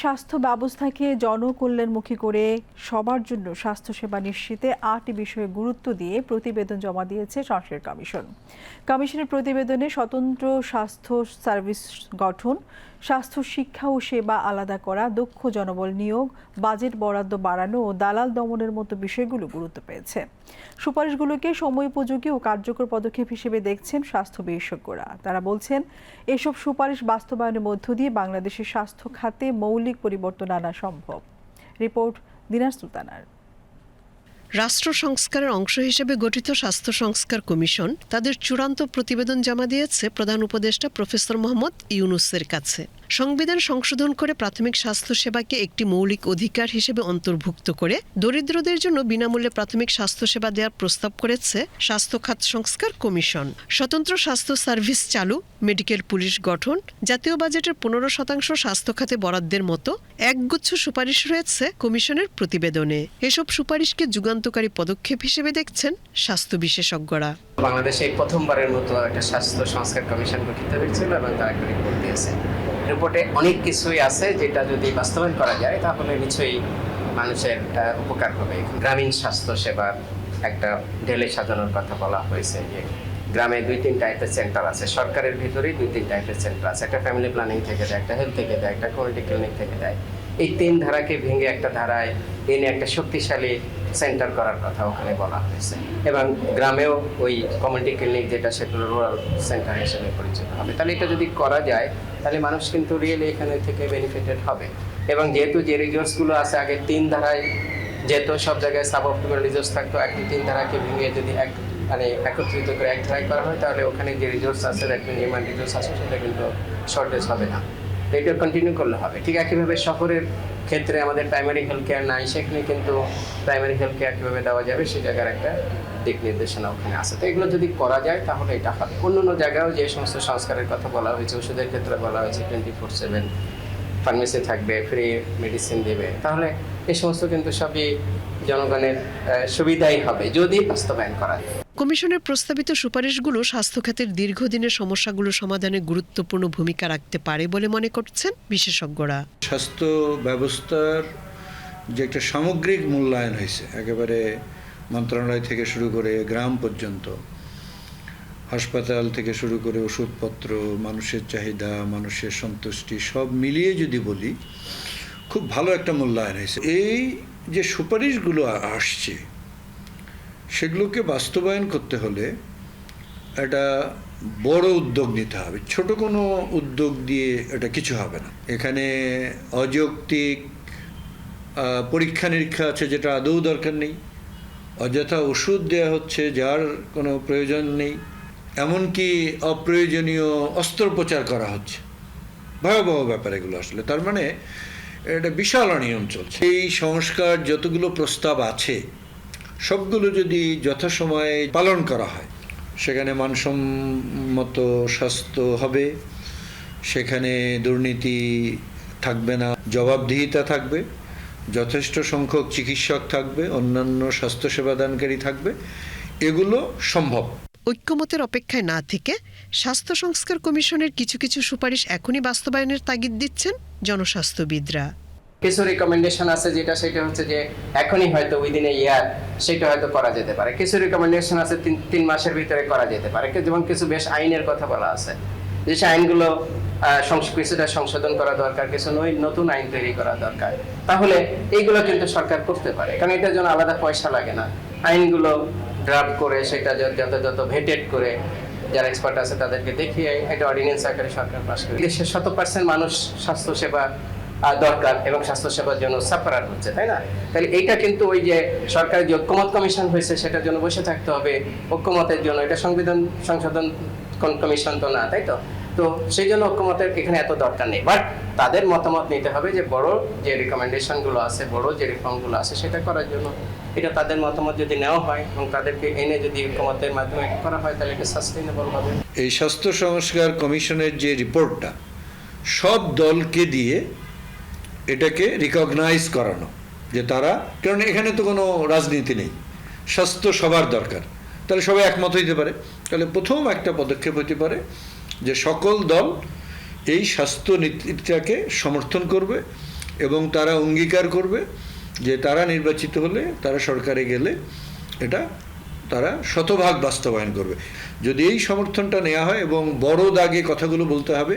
স্বাস্থ্য ব্যবস্থাকে জনকল্যাণমুখী করে সবার জন্য স্বাস্থ্যসেবা নিশ্চিতে আটটি বিষয়ে গুরুত্ব দিয়ে প্রতিবেদন জমা দিয়েছে সংস্কার কমিশন। কমিশনের প্রতিবেদনে স্বতন্ত্র স্বাস্থ্য সার্ভিস গঠন, স্বাস্থ্য শিক্ষা ও সেবা আলাদা করা, দক্ষ জনবল নিয়োগ, বাজেট বরাদ্দ বাড়ানো ও দালাল দমনের মতো বিষয়গুলো গুরুত্ব পেয়েছে। সুপারিশগুলোকে সময়োপযোগী ও কার্যকর পদক্ষেপ হিসেবে দেখছেন স্বাস্থ্য বিশেষজ্ঞরা। তারা বলছেন, এসব সুপারিশ বাস্তবায়নের মধ্য দিয়ে বাংলাদেশের স্বাস্থ্য খাতে মৌলিক পরিবর্তন আনা সম্ভব। রিপোর্ট দিনার সুলতানার রাষ্ট্র সংস্কারের অংশ হিসেবে গঠিত স্বাস্থ্য সংস্কার কমিশন তাদের চূড়ান্ত প্রতিবেদন জমা দিয়েছে প্রধান উপদেষ্টা প্রফেসর মোহাম্মদ ইউনুসের কাছে। সংবিধান সংশোধন করে প্রাথমিক স্বাস্থ্য সেবাকে একটি মৌলিক অধিকার হিসেবে অন্তর্ভুক্ত করে দরিদ্রদের জন্য বিনামূল্যে প্রাথমিক স্বাস্থ্যসেবা দেওয়ার প্রস্তাব করেছে স্বাস্থ্য খাত সংস্কার কমিশন। স্বতন্ত্র স্বাস্থ্য সার্ভিস চালু, মেডিকেল পুলিশ গঠন, জাতীয় বাজেটের পনেরো শতাংশ স্বাস্থ্য খাতে বরাদ্দের মতো একগুচ্ছ সুপারিশ রয়েছে কমিশনের প্রতিবেদনে। এসব সুপারিশকে যুগান্তকারী পদক্ষেপ হিসেবে দেখছেন স্বাস্থ্য বিশেষজ্ঞরা। বাংলাদেশে প্রথমবারের মতো একটা স্বাস্থ্য সংস্কার কমিশন গঠিত হয়েছিল এবং তারা একটা রিপোর্ট দিয়েছে রিপোর্টে অনেক কিছুই আছে যেটা যদি বাস্তবায়ন করা যায়, তাহলে নিশ্চয়ই মানুষের উপকার হবে। গ্রামীণ স্বাস্থ্য সেবার একটা ঢেলে সাজানোর কথা বলা হয়েছে যে গ্রামে দুই তিন টাইপের সেন্টার আছে, সরকারের ভিতরেই দুই তিন টাইপের সেন্টার আছে। একটা ফ্যামিলি প্ল্যানিং থেকে দেয়, একটা হেলথ থেকে দেয়, একটা কমিউনিটি ক্লিনিক থেকে দেয়। এই তিন ধারাকে ভেঙে একটা ধারায় এনে একটা শক্তিশালী সেন্টার করার কথা ওখানে বলা হয়েছে। এবং গ্রামেও ওই কমিউনিটি ক্লিনিক যেটা সেগুলো রুরাল সেন্টার হিসেবে পরিচিত হবে। তাহলে এটা যদি করা যায় তাহলে মানুষ কিন্তু রিয়েলি এখানে থেকে বেনিফিটেড হবে। এবং যেহেতু যে রিজোর্সগুলো আছে, আগে তিন ধারায় যেহেতু সব জায়গায় সাব অপটিমাল রিজোর্স থাকতো, একটি তিন ধারাকে ভেঙে যদি এক মানে একত্রিত করে এক ধারায় করা হয়, তাহলে ওখানে যে রিজোর্স আছে দেখবেন নির্মাণ রিজোর্স আছে, সেটা কিন্তু শর্টেজ হবে না। এটা কন্টিনিউ করলে হবে। ঠিক একইভাবে শহরের ক্ষেত্রে আমাদের প্রাইমারি হেলথ কেয়ার নাই, সেখানে কিন্তু প্রাইমারি হেলথ কেয়ার কীভাবে দেওয়া যাবে, সে জায়গার একটা দিক নির্দেশনা ওখানে আছে। তো এগুলো যদি করা যায় তাহলে এটা হবে। অন্য অন্য জায়গায়ও যে সমস্ত সংস্কারের কথা বলা হয়েছে ওষুধের ক্ষেত্রে বলা হয়েছে টোয়েন্টি ফোর সেভেন ফার্মেসি থাকবে ফ্রি মেডিসিন দেবে। তাহলে এই সমস্ত কিন্তু সবই জনগণের সুবিধাই হবে যদি বাস্তবায়ন করা যায়। কমিশনের প্রস্তাবিত সুপারিশগুলো স্বাস্থ্য খাতের দীর্ঘদিনের সমস্যাগুলো সমাধানে গুরুত্বপূর্ণ ভূমিকা রাখতে পারে বলে মনে করছেন বিশেষজ্ঞরা। স্বাস্থ্য ব্যবস্থার যে একটা সামগ্রিক মূল্যায়ন হয়েছে একেবারে মন্ত্রণালয় থেকে শুরু করে গ্রাম পর্যন্ত, হাসপাতাল থেকে শুরু করে ওষুধপত্র, মানুষের চাহিদা, মানুষের সন্তুষ্টি, সব মিলিয়ে যদি বলি, খুব ভালো একটা মূল্যায়ন হয়েছে। এই যে সুপারিশগুলো আসছে, সেগুলোকে বাস্তবায়ন করতে হলে একটা বড় উদ্যোগ নিতে হবে। ছোট কোনো উদ্যোগ দিয়ে এটা কিছু হবে না। এখানে অযৌক্তিক পরীক্ষা নিরীক্ষা আছে যেটা আদৌ দরকার নেই। অযথা ওষুধ দেওয়া হচ্ছে, যার কোনো প্রয়োজন নেই। এমনকি অপ্রয়োজনীয় অস্ত্রোপচার করা হচ্ছে। ভয়াবহ ব্যাপার এগুলো আসলে। তার মানে এটা বিশাল অনিয়ম চলছে। এই সংস্কার যতগুলো প্রস্তাব আছে, সবগুলো যদি যথাসময়ে পালন করা হয়, সেখানে মানসম্মত স্বাস্থ্য হবে, সেখানে দুর্নীতি থাকবে না, জবাবদিহিতা থাকবে যথেষ্ট সংখ্যক চিকিৎসক থাকবে অন্যান্য স্বাস্থ্যসেবা দানকারী থাকবে। এগুলো সম্ভব। ঐক্যমতের অপেক্ষায় না থেকে স্বাস্থ্য সংস্কার কমিশনের কিছু কিছু সুপারিশ এখনই বাস্তবায়নের তাগিদ দিচ্ছেন জনস্বাস্থ্যবিদরা। কিছু রিকমেন্ডেশন আছে যেটা সেটা হচ্ছে যে এখনই হয়তো উইদিন এ ইয়ার সেটা হয়তো করা যেতে পারে। কিছু রিকমেন্ডেশন আছে তিন তিন মাসের ভিতরে করা যেতে পারে। যেমন কিছু বেশ আইনের কথা বলা আছে। যে আইনগুলো কিছুটা সংশোধন করা দরকার, কিছু নতুন আইন তৈরি করা দরকার। তাহলে এইগুলো কিন্তু সরকার করতে পারে, কারণ এটার জন্য আলাদা পয়সা লাগে না। আইনগুলো ড্রাফট করে, সেটা যত ভেটেড করে, যারা এক্সপার্ট আছে তাদেরকে দেখিয়ে একটা অর্ডিনেন্স আকারে সরকার পাশ করে। দেশের শত পার্সেন্ট মানুষ স্বাস্থ্যসেবা দরকার এবং স্বাস্থ্যসেবার জন্য সাফারার হচ্ছে, তাই না? তাহলে এইটা কিন্তু ওই যে সরকারের যে ঐক্যমত কমিশন হয়েছে, সেটার জন্য বসে থাকতে হবে। ঐক্যমতের জন্য এটা সংবিধান, সংশোধন কমিশন তো না, তাই তো? তো সেই জন্য ঐক্যমতের এখানে এত দরকার নেই। বাট তাদের মতামত নিতে হবে যে বড় যে রিকমেন্ডেশনগুলো আছে, বড় যে রিফর্মগুলো আছে, সেটা করার জন্য। এটা তাদের মতামত যদি নেওয়া হয় এবং তাদেরকে এনে যদি ঐক্যমতের মাধ্যমে করা হয়, তাহলে এটা সাস্টেইনেবল হবে। এই স্বাস্থ্য সংস্কার কমিশনের যে রিপোর্টটা, সব দলকে দিয়ে এটাকে রিকগনাইজ করানো, যে তারা, কারণ এখানে তো কোনো রাজনীতি নেই। স্বাস্থ্য সবার দরকার। তাহলে সবাই একমত হইতে পারে। তাহলে প্রথম একটা পদক্ষেপ হতে পারে যে সকল দল এই স্বাস্থ্য নীতিটাকে সমর্থন করবে এবং তারা অঙ্গীকার করবে যে তারা নির্বাচিত হলে তারা সরকারে গেলে এটা তারা শতভাগ বাস্তবায়ন করবে। যদি এই সমর্থনটা নেওয়া হয় এবং বড় দাগে কথাগুলো বলতে হবে,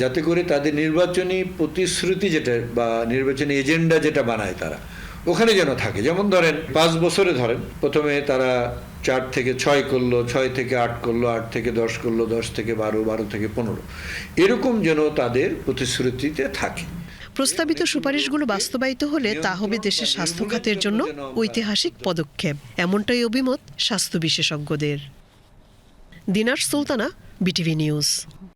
যাতে করে তাদের নির্বাচনী প্রতিশ্রুতি যেটা বা নির্বাচনী এজেন্ডা যেটা বানায় তারা। ওখানে যেন থাকে। যেমন ধরেন, পাঁচ বছরে ধরেন, প্রথমে তারা চার থেকে ছয় করল, ছয় থেকে আট করল, আট থেকে দশ করল, দশ থেকে বারো বারো থেকে পনেরো। এরকম যেন তাদের প্রতিশ্রুতিতে থাকে। প্রস্তাবিত সুপারিশগুলো বাস্তবায়িত হলে তা হবে দেশের স্বাস্থ্য খাতের জন্য ঐতিহাসিক পদক্ষেপ। এমনটাই অভিমত স্বাস্থ্য বিশেষজ্ঞদের। Dinar Sultana, B T V news.